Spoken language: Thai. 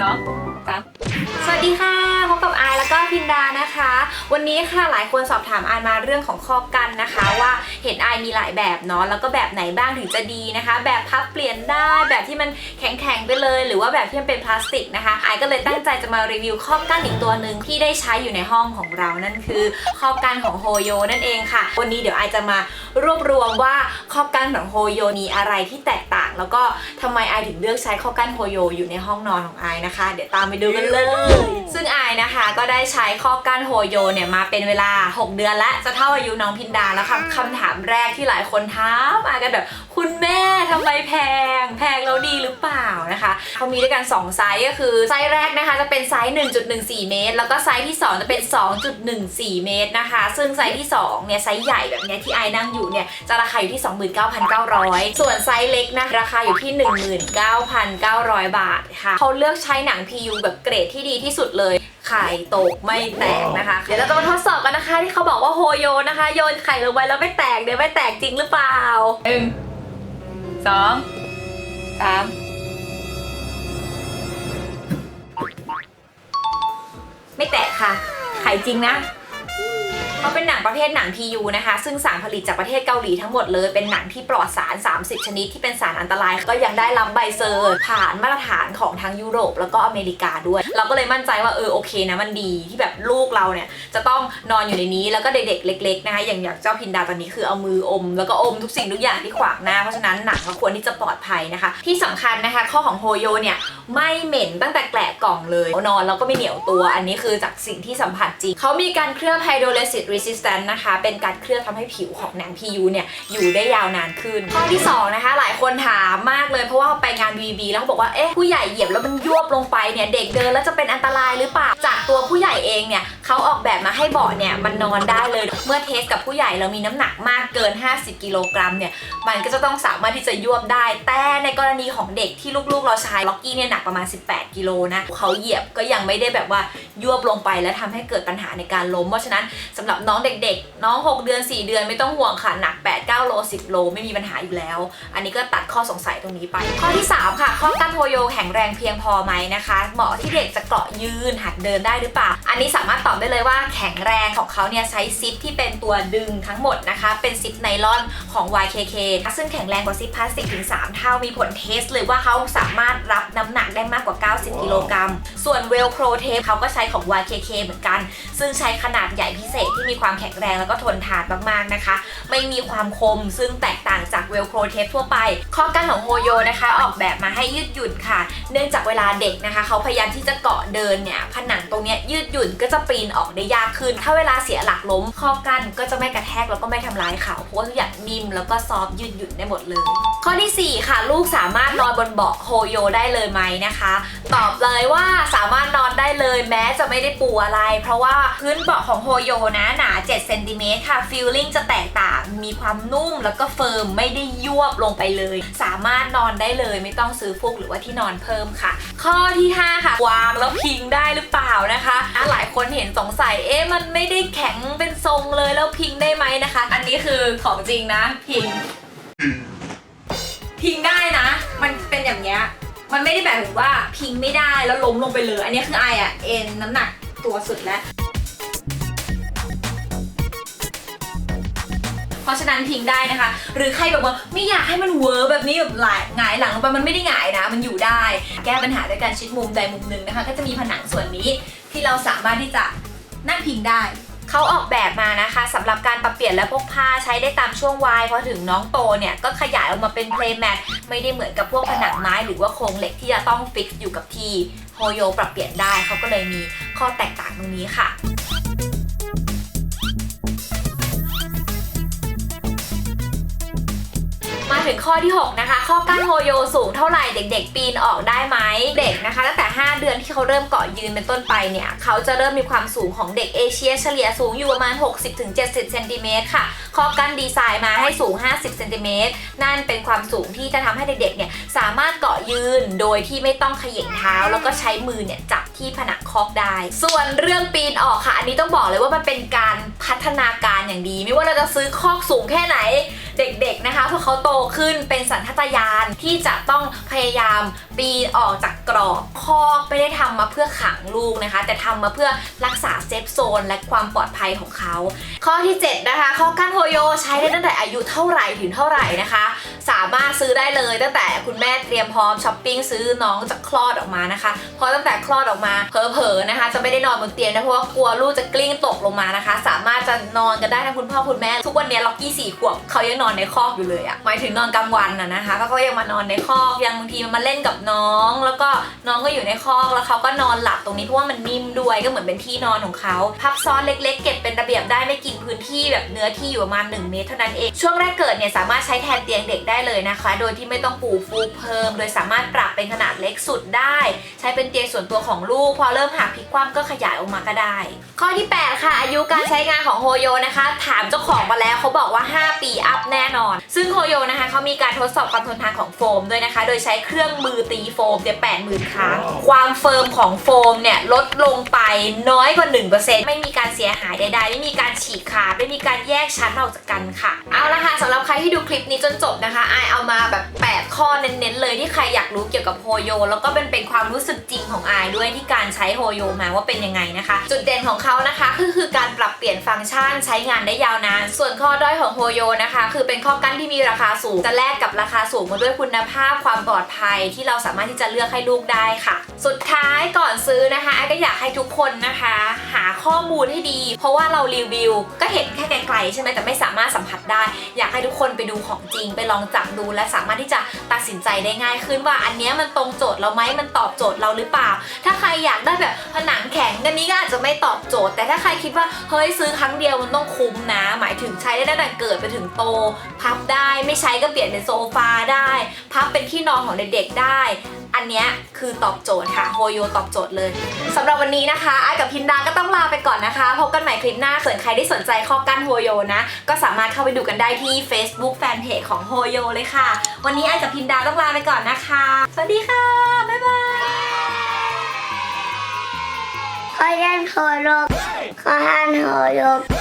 สองสามสวัสดีค่ะพบกับอายแล้วก็พินดานะคะ วันนี้ค่ะหลายคนสอบถามอายมาเรื่องของข้อกันนะคะ ว่าเห็นอายมีหลายแบบเนาะแล้วก็แบบไหนบ้างถึงจะดีนะคะ แบบพับเปลี่ยนได้แบบที่มันแข็งๆไปเลย หรือว่าแบบที่มันเป็นพลาสติกนะคะอายก็เลยตั้งใจจะมารีวิวข้อกันอีกตัวหนึ่งที่ได้ใช้อยู่ในห้องของเรานั่นคือข้อกันของโฮโยนั่นเองค่ะ วันนี้เดี๋ยวอายจะมา รวบรวมว่าข้อกั้นของโฮโยมีอะไรที่แตกต่าง แล้วก็ทำไมไอถึงเลือกใช้ข้อกั้นโฮโยอยู่ในห้องนอนของไอนะคะ เดี๋ยวตามไปดูกันเลย ซึ่งไอนะคะก็ได้ใช้ข้อกั้นโฮโยเนี่ยมาเป็นเวลา 6 เดือนและจะเท่าอายุน้องพินดาแล้วค่ะคำถามแรกที่หลายคนถามอากันแบบคุณแม่ทำไมแพง แพงแล้วดีหรือเปล่านะคะเขามีด้วยกัน 2 ไซส์ก็คือไซส์แรกนะคะจะเป็นไซส์ 1.14 เมตร แล้วก็ไซส์ที่ 2 จะเป็น 2.14 เมตรนะคะ ซึ่งไซส์ที่2เนี่ยไซส์ใหญ่แบบเนี้ยที่ไอนั่งอยู่เนี่ยจะราคาอยู่ที่ 29,900 ส่วนไซส์เล็กนะราคาอยู่ที่ 19,900 บาทค่ะเขาเลือกใช้หนัง PU แบบเกรดที่ดีที่สุดเลยไข่ตกไม่แตกนะคะ เดี๋ยวเราจะมาทดสอบกันนะคะที่เขาบอกว่าโฮโยนะคะ โยนไข่ลงไปแล้วไม่แตกเดี๋ยวไม่แตกจริงหรือเปล่าหนึ่งสองสามไม่แตกค่ะ ไข่จริงนะ เขาเป็นหนังประเภทหนัง PU นะคะ ซึ่งสารผลิตจากประเทศเกาหลีทั้งหมดเลย เป็นหนังที่ปลอดสาร 30 ชนิดที่เป็นสารอันตราย ก็ยังได้รับใบเซอร์ผ่านมาตรฐานของทั้งยุโรปแล้วก็อเมริกาด้วย เราก็เลยมั่นใจว่าเออโอเคนะมันดีที่แบบลูกเราเนี่ยจะต้องนอนอยู่ในนี้แล้วก็เด็กๆเล็กๆนะคะอย่างอย่างเจ้าพินดาตอนนี้คือเอามืออม แล้วก็อมทุกสิ่งทุกอย่างที่ขวางหน้าเพราะฉะนั้นหนังก็ควรที่จะปลอดภัยนะคะ ที่สำคัญนะคะข้อของโฮโยเนี่ยไม่เหม็นตั้งแต่แกะกล่องเลยนอนแล้วก็ไม่เหนียวตัว อันนี้คือจากสิ่งที่สัมผัสจริงเขามีการเคลือบ hydrolysis resistant นะคะ เป็นการเคลือบทำให้ผิวของหนัง PU เนี่ยอยู่ได้ยาวนานขึ้น ข้อที่สองนะคะ หลายคนถามมากเลยเพราะว่าไปงาน BB แล้วเขาบอกว่าเอ๊ะผู้ใหญ่เหยียบแล้วมันยวบลงไปเนี่ยเด็กเดินแล้วจะเป็นอันตรายหรือเปล่าจะ ตัวผู้ใหญ่เองเนี่ยเขาออกแบบมาให้เบาะเนี่ยมันนอนได้เลย เมื่อเทสกับผู้ใหญ่เรามีน้ำหนักมากเกิน 50 กิโลกรัมเนี่ยมันก็จะต้องสามารถที่จะยวบได้ แต่ในกรณีของเด็กที่ลูกๆ เราใช้ล็อกกี้เนี่ยหนักประมาณ 18 กิโลนะเขาเหยียบก็ยังไม่ได้แบบว่ายวบลงไปแล้วทำให้เกิดปัญหาในการล้ม เพราะฉะนั้นสำหรับน้องเด็กๆ น้อง 6 เดือน 4 เดือนไม่ต้องห่วงค่ะหนัก 8 9 โล 10 โล ไม่มีปัญหาอยู่แล้ว อันนี้ก็ตัดข้อสงสัยตรงนี้ไป ข้อที่ 3 ค่ะ ข้อกั้นโฮโยแข็งแรงเพียงพอไหมนะคะ เหมาะที่เด็กจะเกาะยืนหัดเดินได้หรือเปล่า อันนี้สามารถตอบได้เลยว่าแข็งแรงของเขาเนี่ยใช้ซิปที่เป็นตัวดึงทั้งหมดนะคะ เป็นซิปไนลอนของ YKK ซึ่งแข็งแรงกว่าซิปพลาสติกถึง 3 เท่ามีผลเทสเลยว่าเขาสามารถรับน้ำหนัก ได้มากกว่า 90 กิโลกรัม ส่วน Velcro Tape เขาก็ใช้ของ YKK เหมือนกัน ซึ่งใช้ขนาดใหญ่พิเศษที่มีความแข็งแรงแล้วก็ทนทานมากๆนะคะ ไม่มีความคมซึ่งแตกต่างจาก Velcro Tape ทั่วไป ข้อกั้นของโฮโยนะคะ ออกแบบมาให้ยืดหยุ่นค่ะ เนื่องจากเวลาเด็กนะคะ เขาพยายามที่จะเกาะเดินเนี่ยผนังตรงเนี้ยยืดหยุ่นก็จะปีนออกได้ยากขึ้น ถ้าเวลาเสียหลักล้ม ข้อกั้นก็จะไม่กระแทกแล้วก็ไม่ทำร้ายเขาเพราะว่าทุกอย่างนิ่มแล้วก็ซอฟต์ยืดหยุ่นได้หมดเลย ข้อทีสี่ 4 ค่ะ ลูกสามารถนอนบนเบาะโฮโยได้เลยไหมนะคะตอบเลยว่าสามารถนอนได้เลยแม้จะไม่ได้ปูอะไร เพราะว่าพื้นเบาะของโฮโยนะหนา7เซนติเมตรค่ะฟีลลิ่งจะแตกต่างมีความนุ่มแล้วก็เฟิร์มไม่ได้ยวบลงไปเลย สามารถนอนได้เลยไม่ต้องซื้อฟูกหรือว่าที่นอนเพิ่มค่ะ ข้อที่ 5 ค่ะ วางแล้วพิงได้หรือเปล่านะคะะหลายคนเห็นสงสัยเอ๊ะมันไม่ได้แข็งเป็นทรงเลยแล้วพิงได้ไหมนะคะ อันนี้คือของจริงนะพิงพิงได้นะ มันเป็นอย่างเงี้ย มันไม่ได้แบบถึงว่าพิงไม่ได้แล้วล้มลงไปเลย อันนี้คือไออะเอ็นน้ำหนักตัวสุดแล้ว เพราะฉะนั้นพิงได้นะคะ หรือใครแบบว่าไม่อยากให้มันเวอร์แบบนี้แบบหลายหงายหลังลงไปมันไม่ได้หงายนะ มันอยู่ได้ แก้ปัญหาด้วยการชิดมุมใดมุมหนึ่งนะคะ ก็จะมีผนังส่วนนี้ที่เราสามารถที่จะนั่งพิงได้ เขาออกแบบมานะคะสำหรับการปรับเปลี่ยนและพกพาใช้ได้ตามช่วงวัยพอถึงน้องโตเนี่ยก็ขยายออกมาเป็นเพลย์แมทไม่ได้เหมือนกับพวกผนังไม้หรือว่าโครงเหล็กที่จะต้องฟิกอยู่กับที่โฮโยปรับเปลี่ยนได้เขาก็เลยมีข้อแตกต่างตรงนี้ค่ะ มาถึงข้อที่ 6 นะคะ ข้อกั้นโฮโยสูงเท่าไหร่เด็ก ๆ ปีนออกได้ไหมเด็กนะคะ ตั้งแต่ 5 เดือนที่เขาเริ่มเกาะยืนเป็นต้นไปเนี่ยเขาจะเริ่มมีความสูงของเด็กเอเชียเฉลี่ยสูงอยู่ประมาณ 60-70เซนติเมตรค่ะข้อกั้นดีไซน์มาให้สูง 50เซนติเมตรนั่นเป็นความสูงที่จะทำให้เด็กๆเนี่ยสามารถเกาะยืนโดยที่ไม่ต้องเขย่งเท้า แล้วก็ใช้มือเนี่ยจับที่ผนังคอกได้ ส่วนเรื่องปีนออกค่ะ อันนี้ต้องบอกเลยว่ามันเป็นการพัฒนาการอย่างดี ไม่ว่าเราจะซื้อคอกสูงแค่ไหน เด็กๆนะคะพอเขาโตขึ้นเป็นสัญชาตญาณที่จะต้องพยายามปีนออกจากกรอบคอกไม่ได้ทำมาเพื่อขังลูกนะคะ แต่ทำมาเพื่อรักษาเซฟโซนและความปลอดภัยของเขา ข้อที่ 7 นะคะ ข้อกั้นโฮโยใช้ได้ตั้งแต่อายุเท่าไหร่ถึงเท่าไหร่นะคะ สามารถซื้อได้เลยตั้งแต่คุณแม่เตรียมพร้อมช้อปปิ้งซื้อน้องจะคลอดออกมานะคะ เพราะตั้งแต่คลอดออกมาเผลอๆนะคะ จะไม่ได้นอนบนเตียงนะเพราะว่ากลัวลูกจะกลิ้งตกลงมานะคะ สามารถจะนอนกันได้ทั้งคุณพ่อคุณแม่ ทุกวันนี้ล็อกกี้สี่ขวบเขายังนอนในคอกอยู่เลยอะหมายถึงนอนกลางวันน่ะนะคะเขาก็ยังมานอนในคอกยังบางทีมันมาเล่นกับน้อง แล้วก็น้องก็อยู่ในคอกแล้วเขาก็นอนหลับตรงนี้เพราะว่ามันนิ่มด้วยก็เหมือนเป็นที่นอนของเขาพับซ้อนเล็กๆ เก็บเป็นระเบียบได้ไม่กินพื้นที่แบบเนื้อที่อยู่ประมาณ1เมตรเท่านั้นเองช่วงแรกเกิดเนี่ยสามารถใช้แทนเตียงเด็กได้เลยนะคะ โดยที่ไม่ต้องปูฟูกเพิ่ม โดยสามารถปรับเป็นขนาดเล็กสุดได้ ใช้เป็นเตียงส่วนตัวของลูก พอเริ่มหักพลิกคว่ำก็ขยายออกมาก็ได้ ข้อที่ 8 ค่ะ อายุการใช้งานของโฮโยนะคะ ถามเจ้าของมาแล้วเขาบอกว่า 5 ปีอัพแน่นอน ซึ่งโฮโยนะคะเขามีการทดสอบความทนทานของโฟมด้วยนะคะ โดยใช้เครื่องมือตีโฟมเดี๋ยวแปดหมื่นครั้ง ความเฟิร์มของโฟมเนี่ยลดลงไปน้อยกว่า 1%ไม่มีการเสียหายใดๆ ไม่มีการฉีกขาดไม่มีการแยกชั้นออกจากกันค่ะ เอาละค่ะสำหรับใครที่ดูคลิปนี้จนจบนะคะไอายเอามาแบบ 8 ข้อเน้นๆเลยที่ใครอยากรู้เกี่ยวกับโฮโยแล้วก็เป็นเป็นความรู้สึกจริงของไอายด้วยที่การใช้โฮโยมาว่าเป็นยังไงนะคะ จุดเด่นของเขานะคะก็คือการปรับเปลี่ยนฟังก์ชันใช้งานได้ยาวนาน ส่วนข้อด้อยของโฮโยนะคะ คือเป็นข้อกั้นที่มีราคาสูง จะแลกกับราคาสูงมาด้วยคุณภาพความปลอดภัยที่เราสามารถที่จะเลือกให้ลูกได้ค่ะ สุดท้ายก่อนซื้อนะคะไอายก็อยากให้ทุกคนนะคะ หาข้อมูลให้ดี เพราะว่าเรารีวิว ก็เห็นแค่ไกลๆใช่ไหมแต่ไม่สามารถสัมผัสได้ อยากให้ทุกคนไปดูของจริง ไปลองจับดูและสามารถที่จะตัดสินใจได้ง่ายขึ้นว่าอันนี้มันตรงโจทย์เราไหมมันตอบโจทย์เราหรือเปล่า ถ้าใครอยากได้แบบผนังแข็งอันนี้ก็อาจจะไม่ตอบโจทย์ แต่ถ้าใครคิดว่าเฮ้ยซื้อครั้งงเดียวมันต้องคุ้มนะ หมายถึงใช้ได้ตั้งแต่เกิดไปถึงโต พับได้ไม่ใช้ก็เปลี่ยนเป็นโซฟาได้ พับเป็นที่นอนของเด็กๆได้ อันนี้คือตอบโจทย์ค่ะโฮโยตอบโจทย์เลยสำหรับวันนี้นะคะไอายกับพินดาก็ต้องลาไปก่อนนะคะพบกันใหม่คลิปหน้าส่วนใครที่สนใจข้อกั้นโฮโยนะ ก็สามารถเข้าไปดูกันได้ที่ Facebook Fanpage ของโฮโยเลยค่ะ วันนี้ไอายกับพินดาต้องลาไปก่อนนะคะ สวัสดีค่ะบ๊ายบายขอ ยันโห